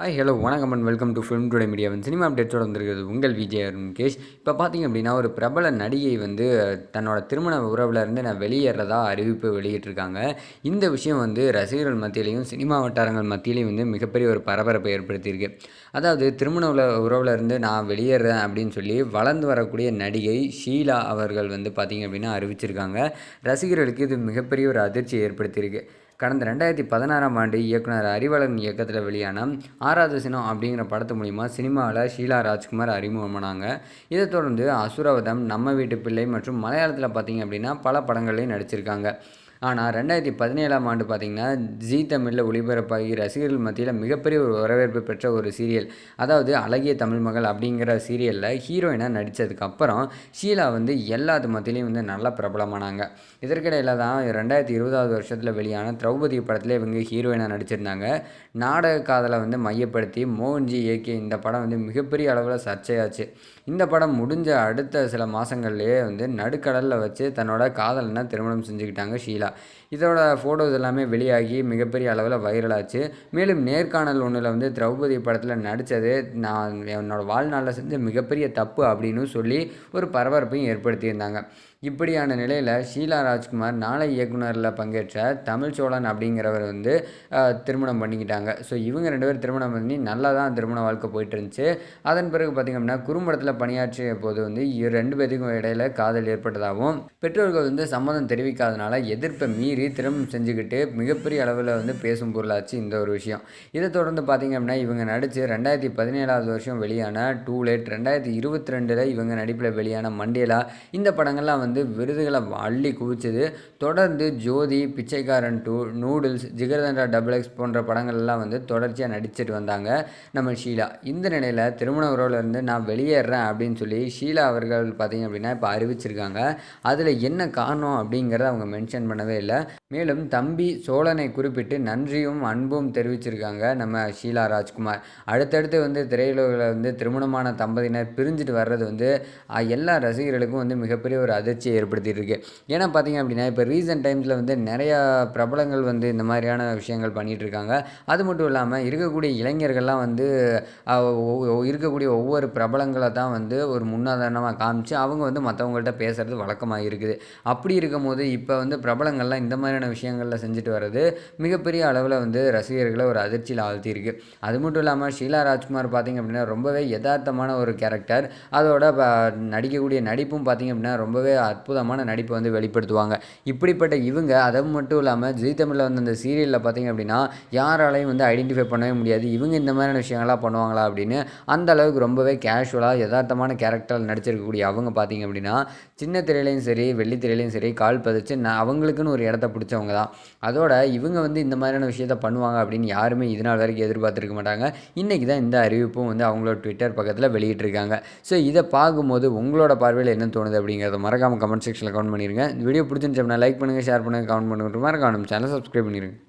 Hi hello வணக்கம் and welcome to film today media வந்து cinema அப்டேட்ஸோடு வந்திருக்கிறது உங்கள் விஜய் முகேஷ் இப்போ பார்த்தீங்க அப்படின்னா ஒரு பிரபல நடிகை வந்து தன்னோட திருமண உறவுலேருந்து நான் வெளியேறதா அறிவிப்பு வெளியிட்டிருக்காங்க. இந்த விஷயம் வந்து ரசிகர்கள் மத்தியிலையும் சினிமா வட்டாரங்கள் மத்தியிலையும் வந்து மிகப்பெரிய ஒரு பரபரப்பை ஏற்படுத்தியிருக்கு. அதாவது திருமண உல உறவுலேருந்து நான் வெளியேறேன் அப்படின்னு சொல்லி வளர்ந்து வரக்கூடிய நடிகை ஷீலா அவர்கள் வந்து பார்த்திங்க அப்படின்னா அறிவிச்சிருக்காங்க. ரசிகர்களுக்கு இது மிகப்பெரிய ஒரு அதிர்ச்சியை ஏற்படுத்தியிருக்கு. கடந்த ரெண்டாயிரத்தி பதினாறாம் ஆண்டு இயக்குனர் அறிவழகன் இயக்கத்தில் வெளியான ஆறாவது சினம் அப்படிங்கிற படத்து மூலிமா சினிமாவில் ஷீலா ராஜ்குமார் அறிமுகமானாங்க. இதை தொடர்ந்து அசுரவதம் நம்ம வீட்டு பிள்ளை மற்றும் மலையாளத்தில் பார்த்திங்க அப்படின்னா பல படங்கள்லையும் நடிச்சிருக்காங்க. ஆனால் ரெண்டாயிரத்தி பதினேழாம் ஆண்டு பார்த்திங்கன்னா ஜி தமிழில் ஒளிபரப்பாகி ரசிகர்கள் மத்தியில் மிகப்பெரிய ஒரு வரவேற்பு பெற்ற ஒரு சீரியல். அதாவது அழகிய தமிழ் மகள் அப்படிங்கிற சீரியலில் ஹீரோயினாக நடித்ததுக்கப்புறம் ஷீலா வந்து எல்லாத்து மத்தியிலையும் வந்து நல்லா பிரபலமானாங்க. இதற்கிடையில் தான் ரெண்டாயிரத்தி இருபதாவது வருஷத்தில் வெளியான திரௌபதி படத்தில் இவங்க ஹீரோயினாக நடிச்சிருந்தாங்க. நாடக காதலை வந்து மையப்படுத்தி மோகன்ஜி இயக்கிய இந்த படம் வந்து மிகப்பெரிய அளவில் சர்ச்சையாச்சு. இந்த படம் முடிஞ்ச அடுத்த சில மாதங்கள்லேயே வந்து நடுக்கடலில் வச்சு தன்னோட காதலனை திருமணம் செஞ்சுக்கிட்டாங்க ஷீலா. года. இதோட ஃபோட்டோஸ் எல்லாமே வெளியாகி மிகப்பெரிய அளவில் வைரலாச்சு மேலும் நேர்காணல் ஒன்றில் வந்து திரௌபதி படத்தில் நடித்தது நான் என்னோடய வாழ்நாளில் செஞ்ச மிகப்பெரிய தப்பு அப்படின்னு சொல்லி ஒரு பரபரப்பையும் ஏற்படுத்தியிருந்தாங்க. இப்படியான நிலையில் ஷீலா ராஜ்குமார் நாளை இயக்குனரில் பங்கேற்ற தமிழ் சோழன் அப்படிங்கிறவர் வந்து திருமணம் பண்ணிக்கிட்டாங்க. ஸோ இவங்க ரெண்டு பேரும் திருமணம் பண்ணி நல்லா தான் திருமண வாழ்க்கை போயிட்டு இருந்துச்சு அதன் பிறகு பார்த்திங்க அப்படின்னா குறும்படத்தில் பணியாற்றிய போது வந்து ரெண்டு பேருக்கும் இடையில காதல் ஏற்பட்டதாகவும் பெற்றோர்கள் வந்து சம்மதம் தெரிவிக்காதனால எதிர்ப்பை மீறி திருமணம் செஞ்சுக்கிட்டு மிகப்பெரிய அளவில் வந்து பேசும் பொருளாச்சு இந்த ஒரு விஷயம். இதை தொடர்ந்து பார்த்திங்க அப்படின்னா இவங்க நடித்து ரெண்டாயிரத்தி பதினேழாவது வருஷம் வெளியான டூ லேட் ரெண்டாயிரத்தி இருபத்தி ரெண்டில் இவங்க நடிப்பில் வெளியான மண்டேலா இந்த படங்கள்லாம் வந்து விருதுகளை அள்ளி குவிச்சது. தொடர்ந்து Jyothi Pichaikkaran two Noodles Jigarthanda double X போன்ற படங்கள்லாம் வந்து தொடர்ச்சியாக நடிச்சிட்டு வந்தாங்க நம்ம ஷீலா. இந்த நிலையில் திருமண உறவுலேருந்து நான் வெளியேறேன் அப்படின்னு சொல்லி ஷீலா அவர்கள் பார்த்திங்க அப்படின்னா இப்போ அறிவிச்சிருக்காங்க. அதில் என்ன காரணம் அப்படிங்கிறத அவங்க மென்ஷன் பண்ணவே இல்லை. மேலும் தம்பி சோழனை குறிப்பிட்டு நன்றியும் அன்பும் தெரிவிச்சிருக்காங்க நம்ம ஷீலா ராஜ்குமார். அடுத்தடுத்து வந்து திரையுலகில் வந்து திருமணமான தம்பதியினர் பிரிஞ்சுட்டு வர்றது வந்து எல்லா ரசிகர்களுக்கும் வந்து மிகப்பெரிய ஒரு அதிர்ச்சியை ஏற்படுத்திட்டு இருக்கு ஏன்னா பார்த்தீங்க அப்படின்னா இப்போ ரீசெண்ட் டைம்ஸில் வந்து நிறையா பிரபலங்கள் வந்து இந்த மாதிரியான விஷயங்கள் பண்ணிகிட்டு இருக்காங்க அது மட்டும் இல்லாமல் இருக்கக்கூடிய இளைஞர்கள்லாம் வந்து இருக்கக்கூடிய ஒவ்வொரு பிரபலங்களை தான் வந்து ஒரு முன்னாதாரணமாக காமிச்சு அவங்க வந்து மற்றவங்கள்ட்ட பேசுகிறது வழக்கமாக இருக்குது அப்படி இருக்கும் போது இப்போ வந்து பிரபலங்கள்லாம் இந்த மாதிரியான விஷயங்களில் செஞ்சுட்டு வர்றது மிகப்பெரிய அளவில் வந்து ரசிகர்களை ஒரு அதிர்ச்சியில் ஆழ்த்தியிருக்கு. அது மட்டும் இல்லாமல் ஷீலா ராஜ்குமார் பார்த்திங்க அப்படின்னா ரொம்பவே யதார்த்தமான ஒரு கேரக்டர். அதோட நடிக்கக்கூடிய நடிப்பும் பார்த்திங்க அப்படின்னா ரொம்பவே அற்புதமான நடிப்பை வந்து வெளிப்படுத்துவாங்க. இப்படிப்பட்ட இவங்க அதை மட்டும் இல்லாமல் ஜி தமிழில் வந்து அந்த சீரியலில் பார்த்திங்க அப்படின்னா யாராலையும் வந்து ஐடென்டிஃபை பண்ணவே முடியாது. இவங்க இந்த மாதிரியான விஷயங்கள்லாம் பண்ணுவாங்களா அப்படின்னு அந்த அளவுக்கு ரொம்பவே கேஷுவலாக யதார்த்தமான கேரக்டர் நடிச்சிருக்கக்கூடிய அவங்க பார்த்திங்க அப்படின்னா சின்ன திரையிலையும் சரி வெள்ளி திரையிலையும் சரி கால் பதிச்சு நான் அவங்களுக்குன்னு ஒரு இடத்த பிடிச்சவங்க தான். அதோட இவங்க வந்து இந்த மாதிரியான விஷயத்த பண்ணுவாங்க அப்படின்னு யாருமே இது நாள் வரைக்கும் எதிர்பார்த்துருக்க மாட்டாங்க. இன்றைக்கி தான் இந்த அறிவிப்பும் வந்து அவங்களோட ட்விட்டர் பக்கத்தில் வெளியிட்டிருக்காங்க. ஸோ இதை பார்க்கும்போது உங்களோட பார்வையில் என்ன தோணுது அப்படிங்கிறத மறக்காமல் கமெண்ட் செக்ஷனில் கமெண்ட் பண்ணிடுங்க இந்த வீடியோ பிடிச்சிருந்துச்சு லைக் பண்ணுங்கள் ஷேர் பண்ணுங்கள் கமெண்ட் பண்ணுங்கள் மறக்காம சேனல் சப்ஸ்கிரைப் பண்ணிடுங்க